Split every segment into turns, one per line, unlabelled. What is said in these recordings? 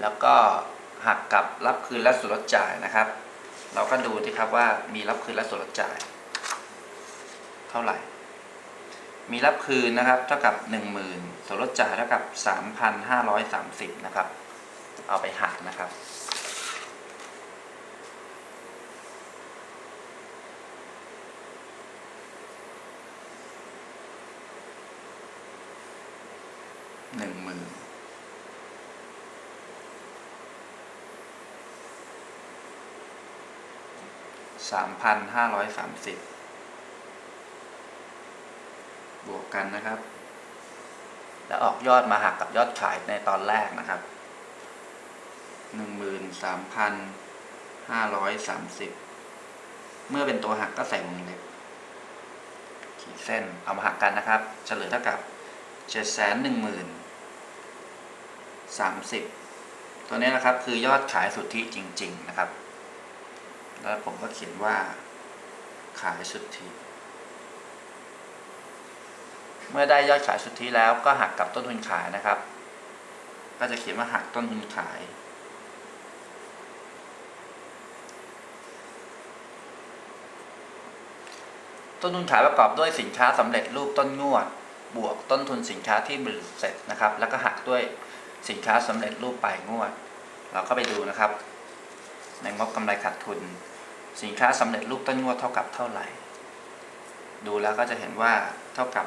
แล้วก็หักกับรับคืนและส่วนลดจ่ายนะครับ เราก็ดูที่ครับว่ามีรับคืนและส่วนลดจ่าย เท่าไหร่ มีรับคืนนะครับเท่ากับ 10,000ส่วนลดจ่ายเท่ากับ 3,530 นะครับ เอาไปหักนะครับ หนึ่งหมื่น สามพันห้าร้อยสามสิบบวกกันนะครับ แล้วออกยอดมาหักกับยอดขายในตอนแรกนะครับหนึ่งหมื่นสามพันห้าร้อยสามสิบเมื่อเป็นตัวหักก็ใส่วงเล็บขีดเส้นเอามาหักกันนะครับเฉลยเท่ากับเจ็ดแสนหนึ่งหมื่นสามสิบตัวนี้นะครับคือยอดขายสุทธิจริง ๆ นะครับ แล้วผมก็เขียนว่าขายสุทธิ เมื่อได้ยอดขายสุทธิแล้วก็หักกับต้นทุนขายนะครับ ก็จะเขียนว่าหักต้นทุนขาย ต้นทุนขายประกอบด้วยสินค้าสำเร็จรูปต้นงวด บวกต้นทุนสินค้าที่ผลิตเสร็จนะครับ แล้วก็หักด้วยสินค้าสำเร็จรูปปลายงวด เราก็ไปดูนะครับ ในงบกำไรขาดทุน สินค้าสำเร็จรูปต้นงวดเท่ากับเท่าไหร่ ดูแล้วก็จะเห็นว่าเท่ากับ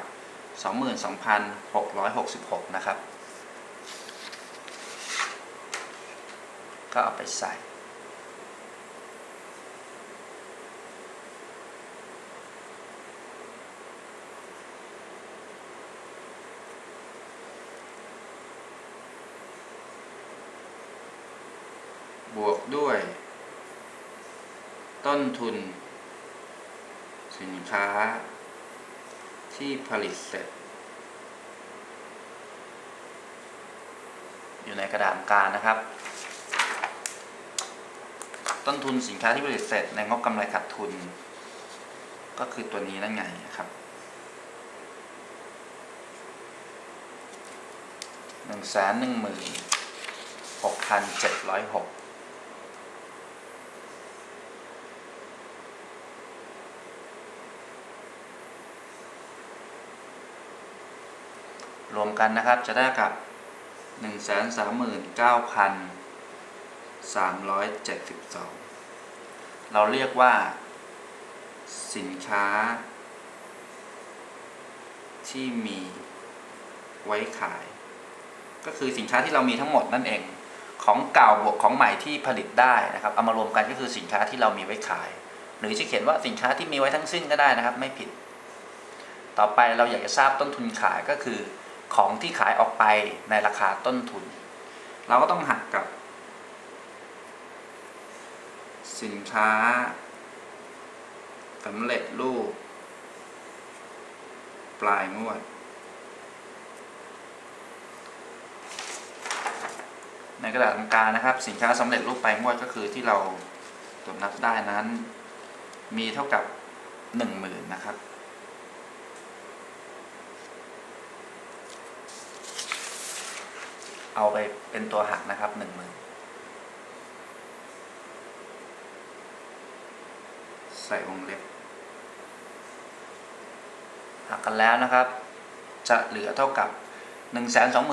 22,666 นะครับ ก็เอาไปใส่ บวกด้วย ต้นทุน สินค้า ที่ผลิตเสร็จ อยู่ในกระดาษการนะครับ ต้นทุนสินค้าที่ผลิตเสร็จในงบกำไรขาดทุน ก็คือตัวนี้นั่นไงนะครับหนึ่งแสนหนึ่งหมื่นหกพันเจ็ดร้อยหก รวมกันนะครับจะได้กับ 1 3 9 3 7 2 เราเรียกว่า สินค้า ที่มีไว้ขาย ก็คือสินค้าที่เรามีทั้งหมดนั่นเอง ของเก่าบวกของใหม่ที่ผลิตได้นะครับ เอามารวมกันก็คือสินค้าที่เรามีไว้ขาย หรือจะเขียนว่าสินค้าที่มีไว้ทั้งสิ้นก็ได้นะครับ ไม่ผิด ต่อไปเราอยากจะทราบต้นทุนขายก็คือ ของที่ขายออกไปในราคาต้นทุน เราก็ต้องหักกับ สินค้าสำเร็จรูป ปลายงวด ในกระดาษทำการนะครับ สินค้าสำเร็จรูปปลายงวดก็คือที่เราตรวจนับได้นั้น มีเท่ากับหนึ่งหมื่นนะครับ เอาไปเป็นตัวหักนะครับหนึ่งหมื่นใส่วงเล็บ หักกันแล้วนะครับ จะเหลือเท่ากับ 1 2 9 3 7 2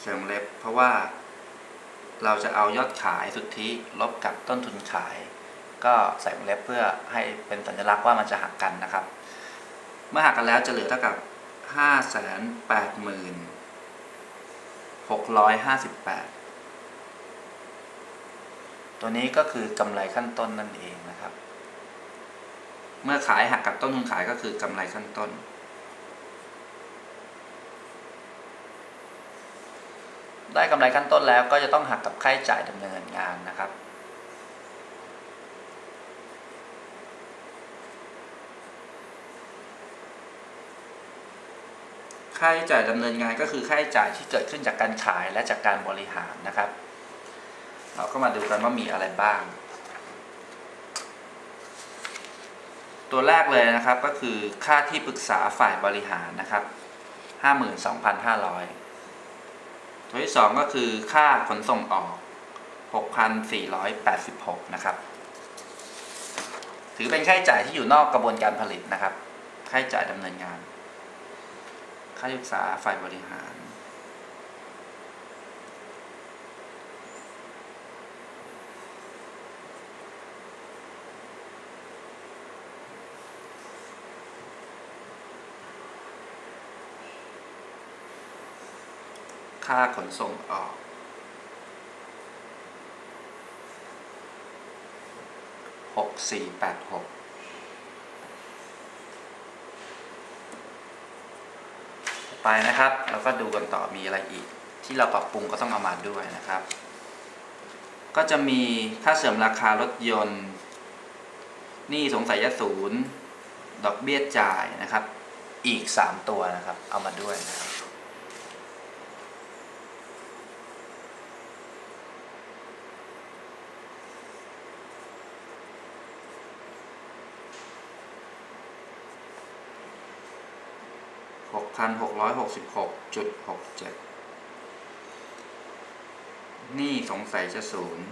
เสริมเล็บเพราะว่าเราจะเอายอดขายสุทธิลบกับต้นทุนขาย ก็ใส่วงเล็บเพื่อให้เป็นสัญลักษณ์ว่ามันจะหักกันนะครับ เมื่อหักกันแล้วจะเหลือเท่ากับ 5 8 6 5 8 ตัวนี้ก็คือกำไรขั้นต้นนั่นเองนะครับ เมื่อขายหักกับต้นทุนขายก็คือกำไรขั้นต้น ได้กำไรขั้นต้นแล้วก็จะต้องหักกับค่าใช้จ่ายดำเนินงานนะครับ ค่าใช้จ่ายดำเนินงานก็คือค่าใช้จ่ายที่เกิดขึ้นจากการขายและจากการบริหารนะครับ เราก็มาดูกันว่ามีอะไรบ้าง ตัวแรกเลยนะครับก็คือค่าที่ปรึกษาฝ่ายบริหารนะครับ 52,500 ตัวที่สองก็คือค่าขนส่งออก 6,486 นะครับ ถือเป็นค่าใช้จ่ายที่อยู่นอกกระบวนการผลิตนะครับ ค่าใช้จ่ายดำเนินงาน ค่าศึกษาฝ่ายบริหาร ค่าขนส่งออกหกสี่แปดหก ไปนะครับแล้วก็ดูกันต่อมีอะไรอีก ที่เราปรับปรุงก็ต้องเอามาด้วยนะครับ ก็จะมีค่าเสริมราคารถยนต์นี่สงสัยยศูนย์ดอกเบี้ยจ่ายนะครับ อีก 3 ตัวนะครับ เอามาด้วยนะครับ หกพันหกร้อยหกสิบหกจุดหกเจ็ดนี่สงสัยจะศูนย์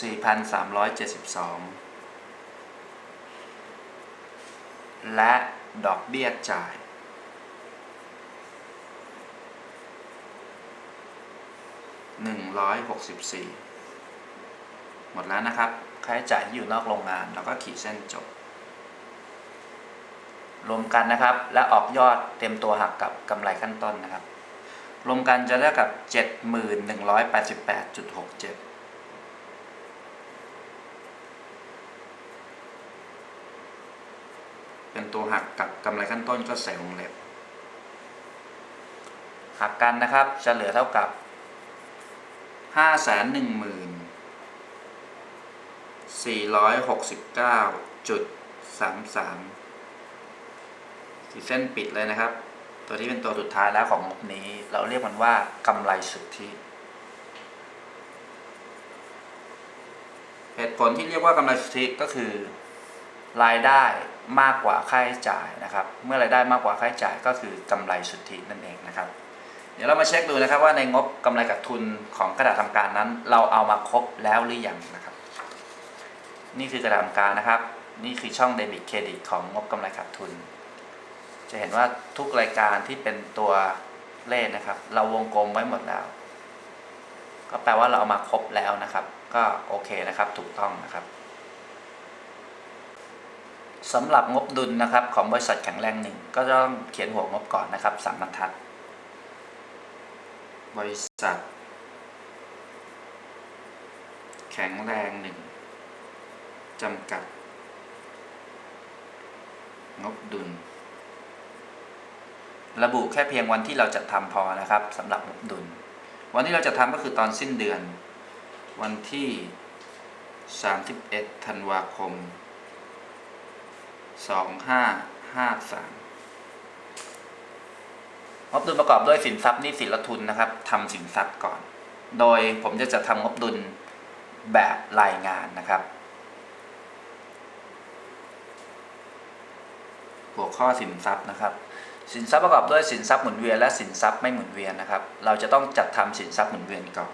สี่พันสามร้อยเจ็ดสิบสองและดอกเบี้ยจ่ายหนึ่งร้อยหกสิบสี่หมดแล้วนะครับ ค่าใช้จ่ายที่อยู่นอกโรงงาน แล้วก็ขีดเส้นจบ รวมกันนะครับ และออกยอดเต็มตัวหักกับกำไรขั้นต้นนะครับ รวมกันจะได้กับ 7188.67เป็นตัวหักกับกำไรขั้นต้นก็ใส่วงเล็บ หักกันนะครับจะเหลือเท่ากับห้าแสนห นึ่งหมื่นสี่ร้อยหกสิบเก้าจุดสามสามสีเส้นปิดเลยนะครับ ตัวที่เป็นตัวสุดท้ายแล้วของงบนี้ เราเรียกมันว่ากำไรสุทธิเหตุผลที่เรียกว่ากำไรสุทธิก็คือ รายได้มากกว่าค่าใช้จ่ายนะครับ เมื่อรายได้มากกว่าค่าใช้จ่ายก็คือกำไรสุทธินั่นเองนะครับ เดี๋ยวเรามาเช็คดูนะครับว่าในงบกำไรขาดทุนของกระดาษทำการนั้น เราเอามาครบแล้วหรือยังนะครับ นี่คือกระดาษทำการนะครับ นี่คือช่องเดบิตเครดิตของงบกำไรขาดทุน จะเห็นว่าทุกรายการที่เป็นตัวเลขนะครับ เราวงกลมไว้หมดแล้ว ก็แปลว่าเราเอามาครบแล้วนะครับ ก็โอเคนะครับถูกต้องนะครับสำหรับงบดุลนะครับของบริษัทแข็งแรงหนึ่งก็ต้องเขียนหัวงบก่อนนะครับสามบรรทัด บริษัท แข็งแรงหนึ่ง จำกัด งบดุล ระบุแค่เพียงวันที่เราจะทำพอนะครับสำหรับงบดุล วันที่เราจะทำก็คือตอนสิ้นเดือน วันที่ 31 ธันวาคม 2553งบดุลประกอบด้วยสินทรัพย์นี้สินและทุนนะครับทำสินทรัพย์ก่อน โดยผมจะจัดทำงบดุลแบบรายงานนะครับ หัวข้อสินทรัพย์นะครับ สินทรัพย์ประกอบด้วยสินทรัพย์หมุนเวียนและสินทรัพย์ไม่หมุนเวียนนะครับ เราจะต้องจัดทำสินทรัพย์หมุนเวียนก่อน